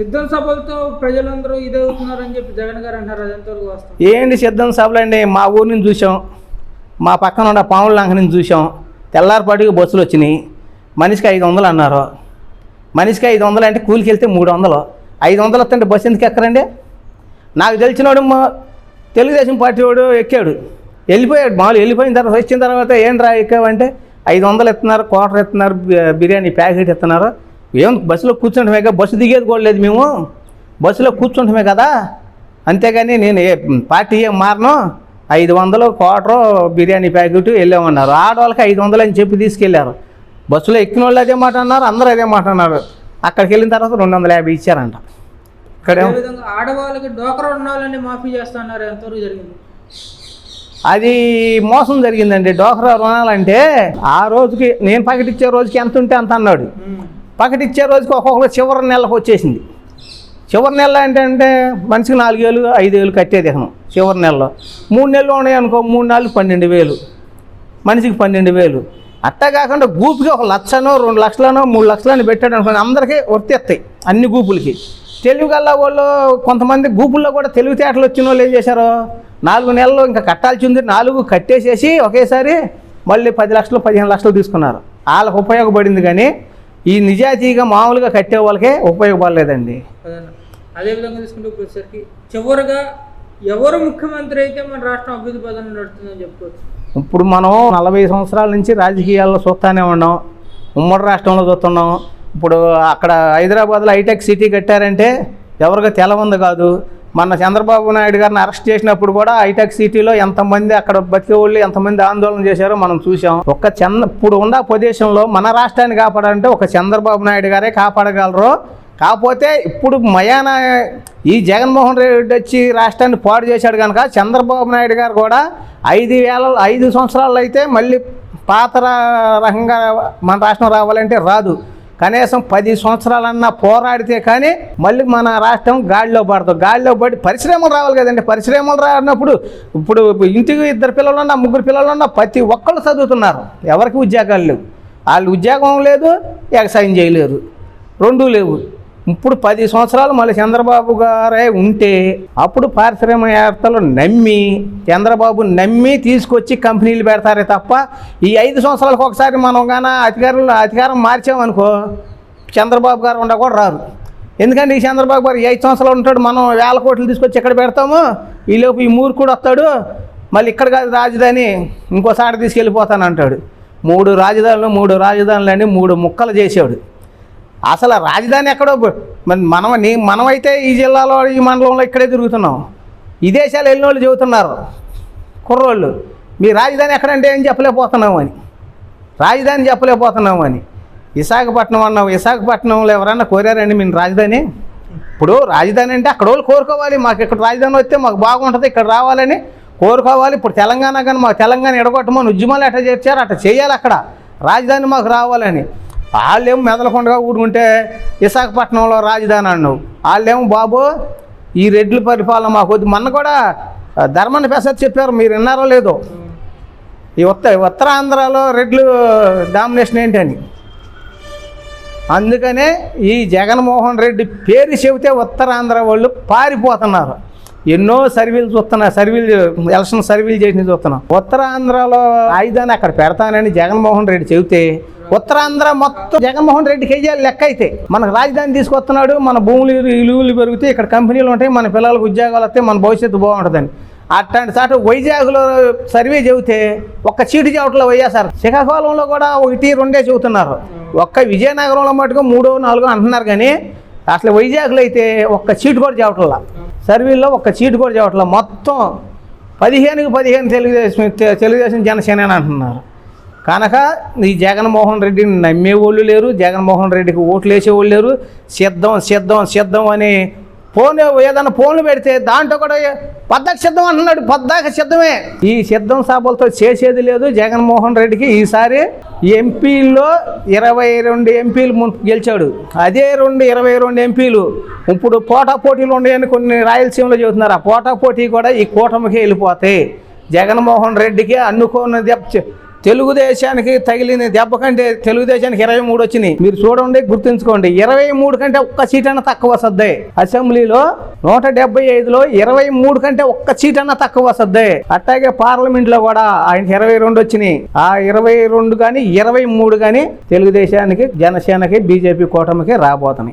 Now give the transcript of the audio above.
సిద్ధం సభలతో ప్రజలందరూ ఇదే అవుతున్నారని చెప్పి జగన్ గారు అంటారు అదంతా ఏంటి సిద్ధం సభలండి? మా ఊరి నుంచి చూసాం మా పక్కన ఉన్న పాముల లంక నుంచి చూసాం తెల్లారిపాటికి బస్సులు వచ్చినాయి. మనిషికి ఐదు వందలు అన్నారు. మనిషికి ఐదు వందలు అంటే కూలికి వెళ్తే మూడు వందలు. ఐదు వందలు వస్తుంటే బస్సు ఎందుకు ఎక్కరండి? నాకు తెలిసినోడు మా తెలుగుదేశం పార్టీ వాడు ఎక్కాడు. వెళ్ళిపోయాడు. మామూలు వెళ్ళిపోయిన తర్వాత వచ్చిన తర్వాత ఏంట్రా ఎక్కావంటే ఐదు వందలు ఇస్తున్నారు క్వార్టర్ ఇస్తున్నారు బిర్యానీ ప్యాకెట్ ఇస్తున్నారు ఏం బస్సులో కూర్చుంటమే కదా? బస్సు దిగేది కూడా లేదు మేము. బస్సులో కూర్చుంటమే కదా? అంతేగాని నేను ఏ పార్టీ ఏం మారను. ఐదు వందలు క్వార్టరు బిర్యానీ ప్యాకెట్ వెళ్ళామన్నారు. ఆడవాళ్ళకి ఐదు వందలు అని చెప్పి తీసుకెళ్ళారు బస్సులో ఎక్కిన వాళ్ళు అదే మాట అన్నారు అందరూ అదే మాట అన్నారు. అక్కడికి వెళ్ళిన తర్వాత రెండు వందల యాభై ఇచ్చారంట. ఆడవాళ్ళకి డోకరా రుణాలని మాఫీ చేస్తున్నారు ఎంతవరకు జరిగింది? అది మోసం జరిగిందండి. డోక్రా రుణాలంటే ఆ రోజుకి నేను పకెట్ ఇచ్చే రోజుకి ఎంత ఉంటే అంత అన్నాడు. ఉమ్. ఇచ్చే రోజుకి ఒక్కొక్కరు చివరి నెలకు వచ్చేసింది. చివరి నెల ఏంటంటే మనిషికి నాలుగు వేలు ఐదు వేలు కట్టేది ఇకను చివరి నెలలో. మూడు నెలలు ఉన్నాయి అనుకో మూడు నెలలు పన్నెండు వేలు. మనిషికి పన్నెండు వేలు. అట్టా కాకుండా గూపుకి ఒక లక్షనో రెండు లక్షలనో మూడు లక్షలని పెట్టాడు అనుకోండి అందరికీ వర్తిస్తాయి అన్ని గూపులకి తెలివి గల్లా వాళ్ళు కొంతమంది గూపుల్లో కూడా తెలివితేటలు వచ్చిన వాళ్ళు ఏం చేశారు? నాలుగు నెలలు ఇంకా కట్టాల్సి ఉంది. నాలుగు కట్టేసేసి ఒకేసారి మళ్ళీ పది లక్షలు పదిహేను లక్షలు తీసుకున్నారు. వాళ్ళకి ఉపయోగపడింది కానీ ఈ నిజాయితీగా మామూలుగా కట్టే వాళ్ళకే ఉపయోగపడలేదండి. అదేవిధంగా తీసుకుంటే వచ్చేసరికి చివరిగా ఎవరు ముఖ్యమంత్రి అయితే మన రాష్ట్రం అభివృద్ధి పదంలో నడుస్తుందని చెప్పుకోవచ్చు. ఇప్పుడు మనం నలభై సంవత్సరాల నుంచి రాజకీయాల్లో చూస్తూనే ఉన్నాం. ఉమ్మడి రాష్ట్రంలో చూస్తున్నాం. ఇప్పుడు అక్కడ హైదరాబాద్లో హైటెక్ సిటీ కట్టారంటే ఎవరికి తెలవంది కాదు. మన చంద్రబాబు నాయుడు గారిని అరెస్ట్ చేసినప్పుడు కూడా హైటెక్ సిటీలో ఎంతమంది అక్కడ బతికేవాళ్ళు ఎంతమంది ఆందోళన చేశారో మనం చూసాం ఒక్క చంద్ర ఇప్పుడు ఉన్న ప్రదేశంలో మన రాష్ట్రాన్ని కాపాడాలంటే ఒక చంద్రబాబు నాయుడు గారే కాపాడగలరు. కాకపోతే ఇప్పుడు మయాన ఈ జగన్మోహన్ రెడ్డి వచ్చి రాష్ట్రాన్ని పాడు చేశాడు కనుక చంద్రబాబు నాయుడు గారు కూడా ఐదు వేల ఐదు సంవత్సరాలు అయితే మళ్ళీ పాత రకంగా మన రాష్ట్రం రావాలంటే రాదు. కనీసం పది సంవత్సరాలన్నా పోరాడితే కానీ మళ్ళీ మన రాష్ట్రం గాడిలో పడతాం గాడిలో పడి పరిశ్రమలు రావాలి కదండి. పరిశ్రమలు రానప్పుడు ఇప్పుడు ఇంటికి ఇద్దరు పిల్లలు ఉన్నా ముగ్గురు పిల్లలు ఉన్నా ప్రతి ఒక్కళ్ళు చదువుతున్నారు. ఎవరికి ఉద్యోగాలు లేవు. వాళ్ళు ఉద్యోగం లేదు వ్యవసాయం చేయలేరు. రెండూ లేవు. ఇప్పుడు పది సంవత్సరాలు మళ్ళీ చంద్రబాబు గారే ఉంటే అప్పుడు పారిశ్రామికవేత్తలు నమ్మి చంద్రబాబు నమ్మి తీసుకొచ్చి కంపెనీలు పెడతారే తప్ప ఈ ఐదు సంవత్సరాలకు ఒకసారి మనం కానీ అధికారులు అధికారం మార్చామనుకో చంద్రబాబు గారు ఉండ కూడా రారు. ఎందుకంటే ఈ చంద్రబాబు గారు ఐదు సంవత్సరాలు ఉంటాడు మనం వేల కోట్లు తీసుకొచ్చి ఎక్కడ పెడతాము? ఈలోపు ఈ మూరు కూడా వస్తాడు మళ్ళీ ఇక్కడ కాదు రాజధాని ఇంకోసారి తీసుకెళ్ళిపోతాను అంటాడు మూడు రాజధానులు మూడు రాజధానులు అని మూడు ముక్కలు చేసాడు అసలు రాజధాని ఎక్కడో మన మనం మనమైతే ఈ జిల్లాలో ఈ మండలంలో ఇక్కడే తిరుగుతున్నాం. ఈ దేశాలు వెళ్ళిన వాళ్ళు చెబుతున్నారు. కుర్రోళ్ళు మీ రాజధాని ఎక్కడంటే ఏం చెప్పలేకపోతున్నాం అని. రాజధాని చెప్పలేకపోతున్నాం అని. విశాఖపట్నం అన్నాం విశాఖపట్నంలో ఎవరన్నా కోరారండి మీ రాజధాని? ఇప్పుడు రాజధాని అంటే అక్కడ వాళ్ళు కోరుకోవాలి. మాకు ఇక్కడ రాజధాని వస్తే మాకు బాగుంటుంది ఇక్కడ రావాలని కోరుకోవాలి. ఇప్పుడు తెలంగాణ కానీ మాకు తెలంగాణ ఎడగొట్టమని ఉద్యమాలు ఎట్లా చేర్చారు? అట్లా చేయాలి అక్కడ. రాజధాని మాకు రావాలని. వాళ్ళేమో మెదలకొండగా ఊరుకుంటే విశాఖపట్నంలో రాజధాని అన్నావు. వాళ్ళేమో బాబు ఈ రెడ్ల పరిపాలన మాకు వద్దు. మొన్న కూడా ఆ, పెసర్ ప్రసాద్ చెప్పారు మీరు విన్నారో లేదో. ఈ ఉత్త ఉత్తరాంధ్రలో రెడ్లు డామినేషన్ ఏంటని. అందుకనే ఈ జగన్మోహన్ రెడ్డి పేరు చెబితే ఉత్తరాంధ్ర వాళ్ళు పారిపోతున్నారు. ఎన్నో సర్వీలు చూస్తున్నా సర్వీలు ఎలక్షన్ సర్వీలు చేసిన చూస్తున్నాం. ఉత్తరాంధ్రలో రాజధాని అక్కడ పెడతానని జగన్మోహన్ రెడ్డి చెబితే ఉత్తరాంధ్ర మొత్తం జగన్మోహన్ రెడ్డికి వెయ్యాలి లెక్క అయితే మనకు రాజధాని తీసుకొస్తున్నాడు మన భూములు ఇలువులు పెరిగితే ఇక్కడ కంపెనీలు ఉంటాయి మన పిల్లలకు ఉద్యోగాలు వస్తే మన భవిష్యత్తు బాగుంటుందని. అట్లాంటి చాటు వైజాగ్లో సర్వే చెబితే ఒక్క చీటి చెవట్లో వైఎస్ఆర్ శ్రీకాకుళంలో కూడా ఒకటి రెండే చెబుతున్నారు. ఒక్క విజయనగరంలో మటుకు మూడో నాలుగో అంటున్నారు కానీ అసలు వైజాగ్లో అయితే ఒక్క సీటు కూడా చెవట్లా. సర్వీల్లో ఒక్క సీటు కూడా చెవట్లా. మొత్తం పదిహేనుకి పదిహేను తెలుగుదేశం తెలుగుదేశం జనసేన అని అంటున్నారు. కనుక ఈ జగన్మోహన్ రెడ్డిని నమ్మేవాళ్ళు లేరు జగన్మోహన్ రెడ్డికి ఓట్లు వేసేవాళ్ళు లేరు. సిద్ధం సిద్ధం సిద్ధం అని ఫోన్ ఏదైనా ఫోన్లు పెడితే దాంట్లో కూడా పద్దాక సిద్ధం అంటున్నాడు పద్దాక సిద్ధమే. ఈ సిద్ధం సభలతో చేసేది లేదు జగన్మోహన్ రెడ్డికి. ఈసారి ఎంపీల్లో ఇరవై రెండు ఎంపీలు మున్- గెలిచాడు. అదే రెండు ఇరవై రెండు ఎంపీలు. ఇప్పుడు పోటా పోటీలు ఉన్నాయని కొన్ని రాయలసీమలో చెబుతున్నారు. ఆ పోటా పోటీ కూడా ఈ కూటమికి వెళ్ళిపోతాయి. జగన్మోహన్ రెడ్డికి అనుకోని తెలుగుదేశానికి తగిలిన దెబ్బ కంటే తెలుగుదేశానికి ఇరవై మూడు వచ్చినాయి. మీరు చూడండి గుర్తుంచుకోండి. ఇరవై మూడు కంటే ఒక్క సీట్ అన్న తక్కువ వస్తుంది అసెంబ్లీలో నూట డెబ్బై ఐదులో ఇరవై మూడు కంటే ఒక్క సీట్ అన్న తక్కువ వస్తుంది అట్లాగే పార్లమెంట్లో కూడా ఆయనకి ఇరవై రెండు వచ్చినాయి. ఆ ఇరవై రెండు కానీ ఇరవై మూడు కానీ తెలుగుదేశానికి జనసేనకి బీజేపీ కూటమికి రాబోతున్నాయి.